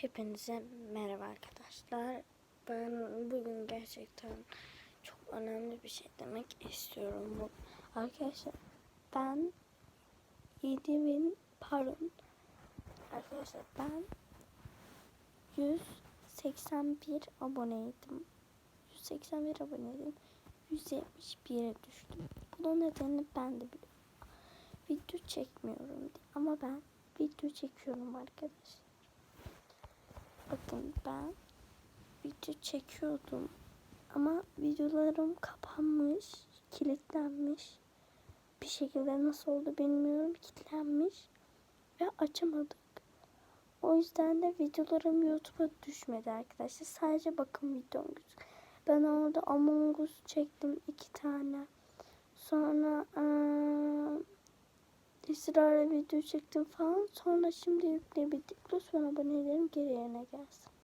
Hepinize merhaba arkadaşlar. Ben bugün gerçekten çok önemli bir şey demek istiyorum. Bu. Arkadaşlar ben 7000 pardon arkadaşlar ben 181 aboneydim. 181 aboneydim. 171'e düştüm. Bunun nedenini ben de biliyorum. Video çekmiyorum diye. Ama ben video çekiyorum arkadaşlar. Bakın ben video çekiyordum ama videolarım kapanmış, kilitlenmiş. Bir şekilde nasıl oldu bilmiyorum, kilitlenmiş ve açamadık. O yüzden de videolarım YouTube'a düşmedi arkadaşlar. Sadece bakın videom gözüküyor. Ben orada Among Us çektim iki tane. Sonra eee ısrarla video çektim falan. Sonra şimdi yükleyebildik. Lütfen abonelerim geri yerine gelsin.